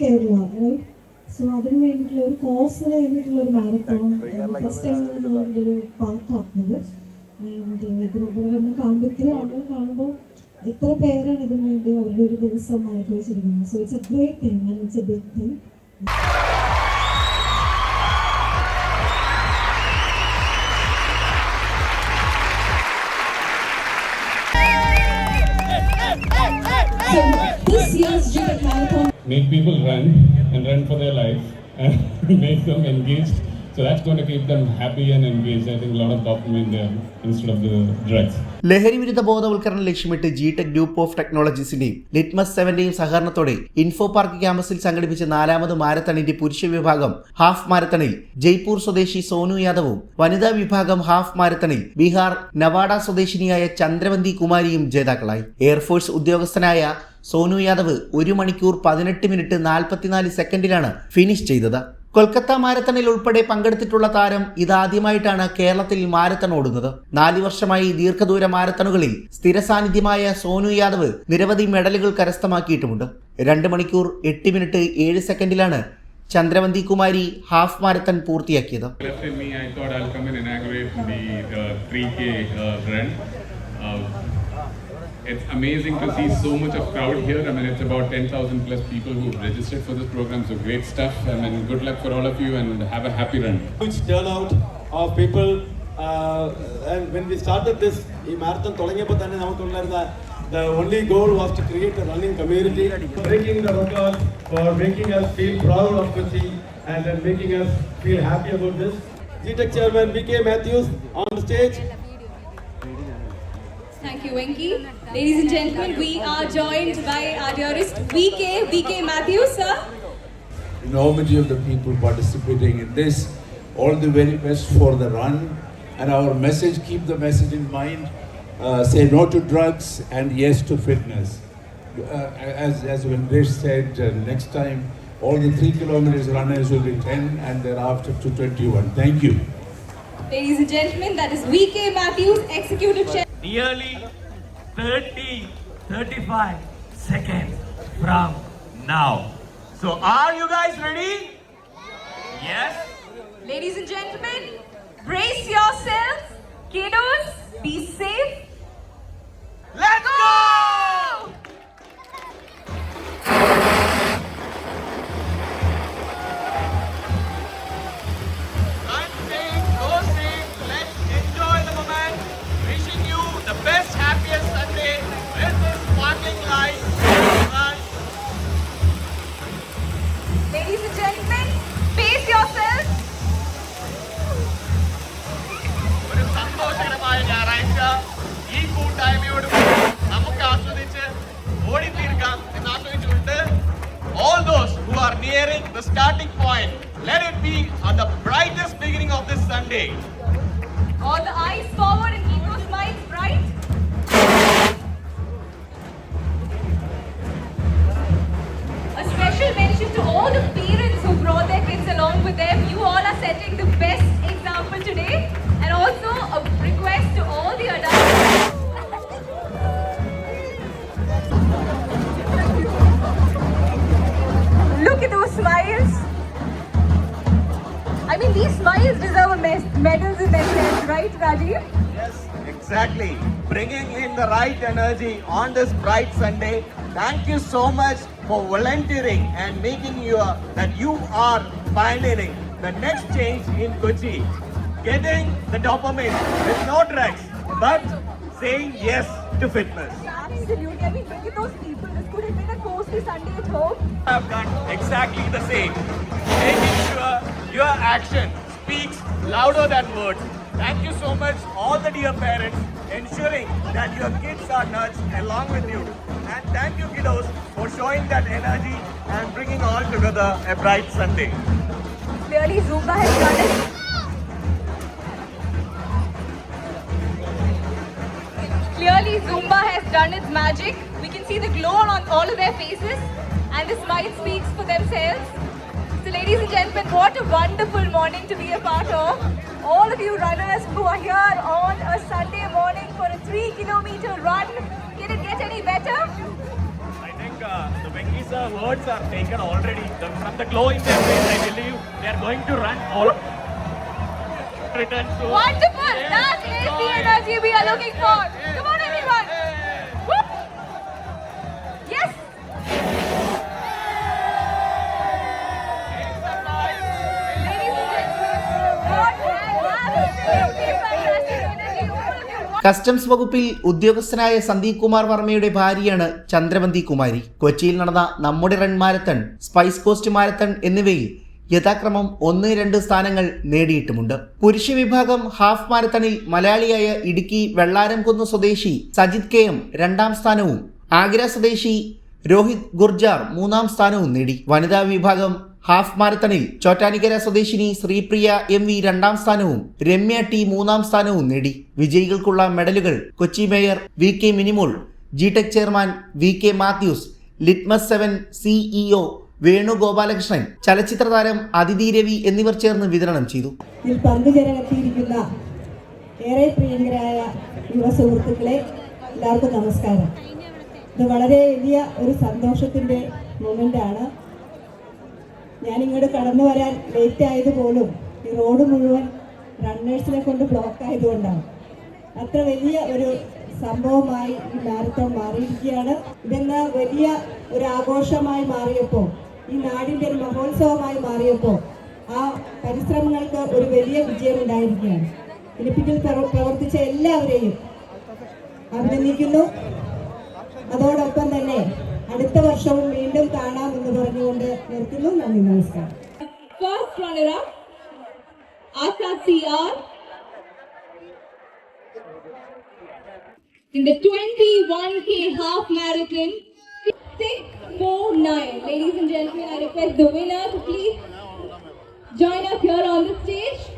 Kerala so അതിന് വേണ്ടിയിട്ടുള്ള ഒരു കോഴ്സിന് വേണ്ടിയിട്ടുള്ള ഒരു മാരത്തോൺ ഫസ്റ്റ് ടൈം അതിന്റെ ഒരു പാർട്ടാക്കുന്നത് ഇതിനുപരി കാണുമ്പോൾ ഇത്ര ആളുകൾ കാണുമ്പോൾ ഇത്ര പേരാണ് ഇതിനു വേണ്ടി അവരുടെ ഒരു ദിവസം മാറ്റി വെച്ചിരിക്കുന്നത്. So it's a great thing and it's a big thing So this year's Jupiter Marathon make people run and run for their life and make them engaged. ലഹരി വിരുദ്ധ ബോധവൽക്കരണം ലക്ഷ്യമിട്ട് ജി ടെക് ഗ്രൂപ്പ് ഓഫ് ടെക്നോളജീസിന്റെയും litmus സെവന്റെയും സഹകരണത്തോടെ info park ക്യാമ്പസിൽ സംഘടിപ്പിച്ച നാലാമത് മാരത്തണിന്റെ പുരുഷ വിഭാഗം ഹാഫ് മാരത്തണിൽ ജയ്പൂർ സ്വദേശി സോനു യാദവും വനിതാ വിഭാഗം ഹാഫ് മാരത്തണിൽ ബീഹാർ നവാഡ സ്വദേശിനിയായ ചന്ദ്രവന്തി കുമാരിയും ജേതാക്കളായി. എയർഫോഴ്സ് ഉദ്യോഗസ്ഥനായ സോനു യാദവ് ഒരു മണിക്കൂർ പതിനെട്ട് മിനിറ്റ് നാൽപ്പത്തിനാല് സെക്കൻഡിലാണ് ഫിനിഷ് ചെയ്തത്. കൊൽക്കത്ത മാരത്തണിൽ ഉൾപ്പെടെ പങ്കെടുത്തിട്ടുള്ള താരം ഇതാദ്യമായിട്ടാണ് കേരളത്തിൽ മാരത്തൺ ഓടുന്നത്. നാല് വർഷമായി ദീർഘദൂര മാരത്തണുകളിൽ സ്ഥിര സാന്നിധ്യമായ സോനു യാദവ് നിരവധി മെഡലുകൾ കരസ്ഥമാക്കിയിട്ടുമുണ്ട്. രണ്ട് മണിക്കൂർ എട്ട് മിനിറ്റ് ഏഴ് സെക്കൻഡിലാണ് ചന്ദ്രവന്തി കുമാരി ഹാഫ് മാരത്തൺ പൂർത്തിയാക്കിയത്. The uh, It's amazing to see so much of crowd here. I mean, it's about 10,000 plus people who've registered for this program, so great stuff. I mean, good luck for all of you and have a happy run. Huge turnout of people. Uh, and when we started this marathon, the only goal was to create a running community. Breaking the record for making us feel proud of Kochi and then making us feel happy about this. GTEC chairman BK Matthews on stage. Thank you, Wenki. Ladies and gentlemen, we are joined by our dearest VK, VK Matthews, sir. enormity of the people participating in this. All the very best for the run. And our message, keep the message in mind. Uh, say no to drugs and yes to fitness. Uh, as, as Vendesh said, uh, next time all the three kilometers runners will be 10 and thereafter to 21. Thank you. Ladies and gentlemen, that is VK Matthews, Executive Chair. nearly 30, 35 seconds from now. So, are you guys ready? Yes? Ladies and gentlemen, brace yourselves. Kiddos, be safe. Let's go! On the brightest beginning of this sunday All the eyes forward and keep those smiles bright. A special mention to all the parents who brought their kids along with them. You all are setting the best example today. And also a request to all the adults. Medals in themselves, right, Rajiv? yes exactly bringing in the right energy on this bright sunday thank you so much for volunteering and making your that you are pioneering the next change in kochi getting the dopamine with no drugs but saying yes to fitness Absolutely. I mean, look at those people. This could have been a coastal Sunday at home. have done exactly the same, making sure your action speaks louder than words. Thank you so much, all the dear parents, ensuring that your kids are nudged along with you. And thank you, kiddos, for showing that energy and bringing all together a bright Sunday. Clearly, Zumba has done it. Clearly, Zumba has done its magic. We can see the glow on all of their faces, and the smile speaks for themselves. So, ladies and gentlemen, what a wonderful morning to be a part of. All of you runners who are here on a Sunday morning for a three kilometer run, can it get any better? I think uh, the Venkis uh, words are taken already. The, from the glow in their face, I believe they are going to run all. Return soon. Wonderful! Yes, That is the energy we are looking for. Come customs വകുപ്പിൽ ഉദ്യോഗസ്ഥനായ സന്ദീപ് കുമാർ വർമ്മയുടെ ഭാര്യയാണ് ചന്ദ്രവന്തി കുമാരി. കൊച്ചിയിൽ നടന്ന നമ്മുടെ run marathon Spice Coast Marathon എന്നിവയിൽ യഥാക്രമം ഒന്ന് രണ്ട് സ്ഥാനങ്ങൾ നേടിയിട്ടുമുണ്ട്. പുരുഷ വിഭാഗം ഹാഫ് മാരത്തണിൽ മലയാളിയായ ഇടുക്കി വെള്ളാരംകുന്ന് സ്വദേശി സജിത് കെ എം രണ്ടാം സ്ഥാനവും ആഗ്ര സ്വദേശി രോഹിത് ഗുർജാർ മൂന്നാം സ്ഥാനവും നേടി. വനിതാ വിഭാഗം ഹാഫ് മാരത്തണിൽ ചോറ്റാനിക്കര സ്വദേശിനി ശ്രീപ്രിയ എം വി രണ്ടാം സ്ഥാനവും രമ്യ ടി മൂന്നാം സ്ഥാനവും നേടി. വിജയികൾക്കുള്ള മെഡലുകൾ Kochi mayor V K Minimol G Tech chairman V K Mathews Litmus seven CEO Venugopalakrishnan ചലച്ചിത്ര താരം അതിഥി രവി എന്നിവർ ചേർന്ന് വിതരണം ചെയ്തു. ഏറെ പ്രിയങ്കരായ യുവ സുഹൃത്തുക്കളെ എല്ലാവർക്കും നമസ്കാരം. ഇത് വളരെ വലിയ ഒരു സന്തോഷത്തിന്റെ മൊമെന്റാണ് ഞാൻ ഇങ്ങോട്ട് കടന്നു വരാൻ ലേറ്റ് ആയത് പോലും ഈ റോഡ് മുഴുവൻ റണ്ണേഴ്സിനെ കൊണ്ട് ബ്ലോക്ക് ആയതുകൊണ്ടാണ് അത്ര വലിയ ഒരു സംഭവമായി ഈ മാരത്തോൺ മാറിയിരിക്കുകയാണ്. ഇതെന്ന വലിയ ഒരു ആഘോഷമായി മാറിയപ്പോൾ ഈ നാടിന്റെ ഒരു മഹോത്സവമായി മാറിയപ്പോൾ ആ പരിശ്രമങ്ങൾക്ക് ഒരു വലിയ വിജയം ഉണ്ടായിരിക്കുകയാണ് ഇതിന് പ്രവർത്തിച്ച എല്ലാവരെയും അഭിനന്ദിക്കുന്നു. അതോടൊപ്പം തന്നെ അടുത്ത വർഷവും വീണ്ടും കാണാം എന്ന് പറഞ്ഞുകൊണ്ട് നിർത്തുന്നു നന്ദി നമസ്കാരം first runner-up, Asa CR. In the 21k half marathon, 649. Ladies and gentlemen, I request the winner to please join us here on the stage.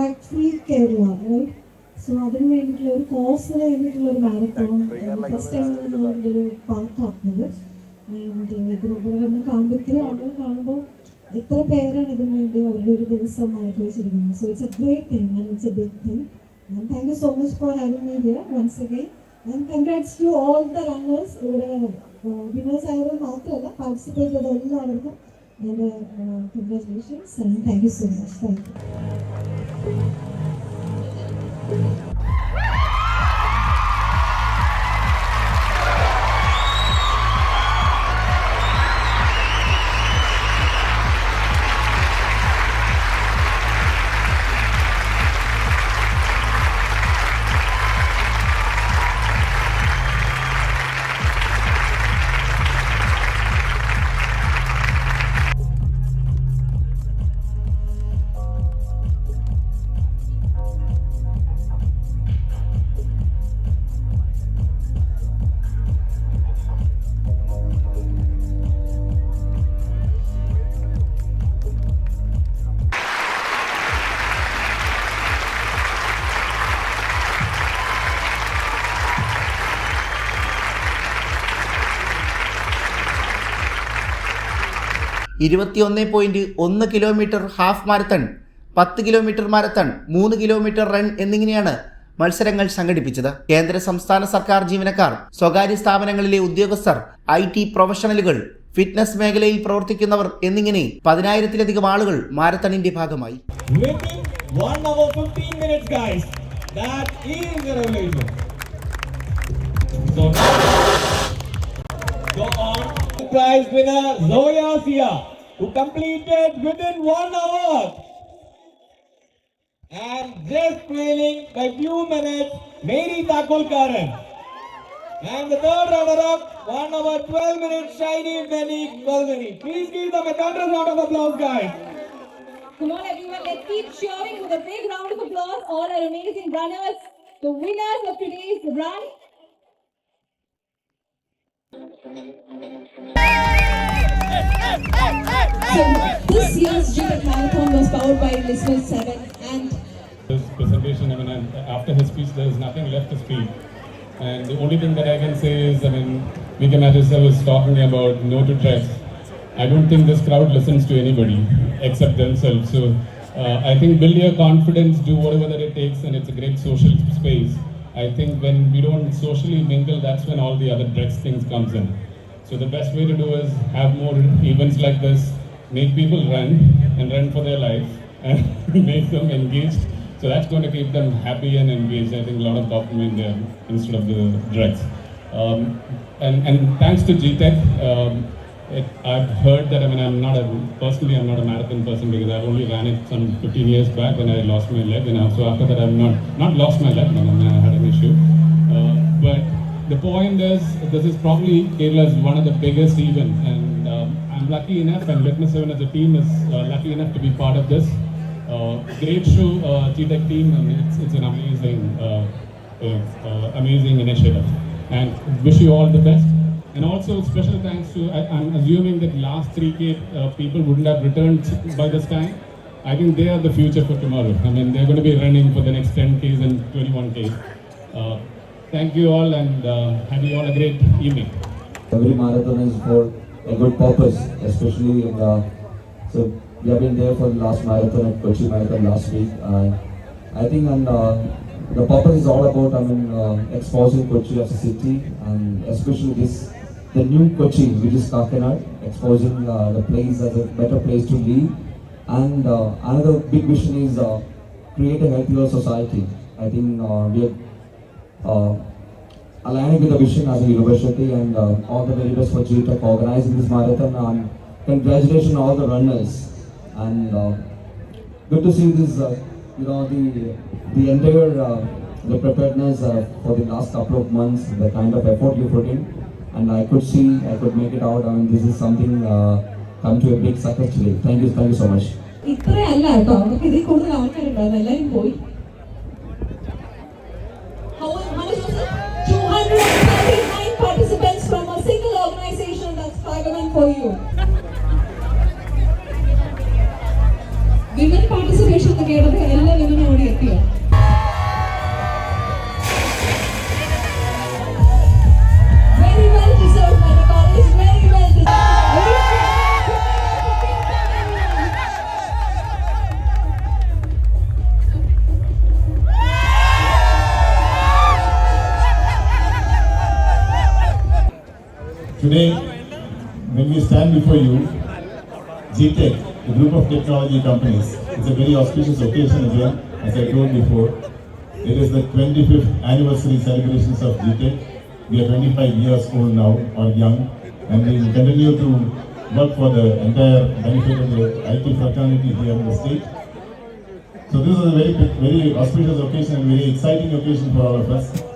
Drug free Kerala so അതിന് വേണ്ടിയിട്ടുള്ള ഒരു കോഴ്സിന് വേണ്ടിയിട്ടുള്ള ഒരു മാരത്തോൺ ഫസ്റ്റ് ടൈം അതിന്റെ ഒരു പാർട്ടാക്കുന്നത് ഇതിനൊപ്പം കാണുമ്പോൾ ഇത്തിരി ആളുകൾ കാണുമ്പോൾ എത്ര പേരാണ് ഇതിനു വേണ്ടി അവരുടെ ഒരു ദിവസം മാറ്റി വെച്ചിരിക്കുന്നത് so it's a great thing and it's a big thing and thank you so much for having me here once again and congrats to all the runners ഇവിടെ വിനേഴ്സ് ആയവർ മാത്രമല്ല പാർട്ടിസിപ്പേറ്റ് ചെയ്ത എല്ലാവർക്കും then uh, congratulations and thank you so much. Thank you. ഇരുപത്തിയൊന്ന് point ഒന്ന് kilometre half marathon പത്ത് kilometre marathon മൂന്ന് kilometre run എന്നിങ്ങനെയാണ് മത്സരങ്ങൾ സംഘടിപ്പിച്ചത് കേന്ദ്ര സംസ്ഥാന സർക്കാർ ജീവനക്കാർ സ്വകാര്യ സ്ഥാപനങ്ങളിലെ ഉദ്യോഗസ്ഥർ ഐ ടി പ്രൊഫഷണലുകൾ ഫിറ്റ്നസ് മേഖലയിൽ പ്രവർത്തിക്കുന്നവർ എന്നിങ്ങനെ പതിനായിരത്തിലധികം ആളുകൾ മാരത്തണിന്റെ ഭാഗമായി Within 1 hour 15 minutes, guys. That is the revelation. So go on. Prize winner Zoya Sia, who completed within 1 hour. And just trailing by few minutes, Mary Takulkaran. And the third runner-up, 1 hour 12 minutes, Shiny Benny Balvani. Please give them a thunderous round of applause, guys. Come on, everyone, let's keep cheering with a big round of applause. All our amazing runners, the winners of today's run. So this year's Jupiter Marathon was powered by Listeners 7 and His presentation, I mean, after his speech, there is nothing left to speak. And the only thing that I can say is, I mean, Vika Matissa was talking about no to drugs. I don't think this crowd listens to anybody except themselves. So uh, I think build your confidence, do whatever that it takes, and it's a great social space. I think when we don't socially mingle, that's when all the other drugs things comes in. So the best way to do is have more events like this, make people run and run for their life, and make them engaged. So that's going to keep them happy and engaged. I think a lot of dopamine there instead of the drugs. Um, and, and thanks to GTEC, um, it, I've heard that, I mean, I'm not a, personally, I'm not a marathon person because I've only ran it some 15 years back when I lost my leg. And so after that, I've not, not lost my leg, I, mean, I had an issue. Uh, but the point is, this is probably Kerala's one of the biggest events. And um, I'm lucky enough, and Litmus 7 as a team is uh, lucky enough to be part of this. Uh, great show, uh, GTEC team, and it's, it's an amazing, uh, uh, amazing initiative. And wish you all the best. And also special thanks to, I, I'm assuming that last 3K uh, people wouldn't have returned by this time. I think they are the future for tomorrow. I mean, they're going to be running for the next 10Ks and 21Ks. Uh, thank you all and uh, have you all a great evening. Every marathon is for a good purpose, especially in the, so we have been there for the last marathon at Kochi Marathon last week. Uh, I think and uh, the purpose is all about I mean uh, exposing Kochi as a city and especially this the new Kochi which is Kakinad, exposing uh, the place as a better place to live. And uh, another big vision is uh, create a healthier society. I think uh, we are uh, aligning with the vision as a university and uh, all the very best for GTEC organizing this marathon and congratulations to all the runners and uh, good to see this uh, you know the the entire uh, the preparedness uh, for the last couple of months the kind of effort you put in and I could see I could make it out I mean this is something uh, come to a big success today thank you thank you so much ഇത്രയല്ല കേട്ടോ നമുക്ക് ഇതിൽ കൂടുതൽ ആൾക്കാരുണ്ടായിരുന്നു എല്ലാവരും പോയി How, how much was it? 239 participants from a single organization. That's Pagaman for you. Women participation എന്ന് കേട്ടപ്പോൾ എല്ലാ വിമനും technology companies, it's a very auspicious occasion again, as I told before. It is the 25th anniversary celebrations of GTEC. We are 25 years old now, or young, and we will continue to work for the entire benefit of the IT fraternity here in the state. So this is a very, very auspicious occasion and very exciting occasion for all of us.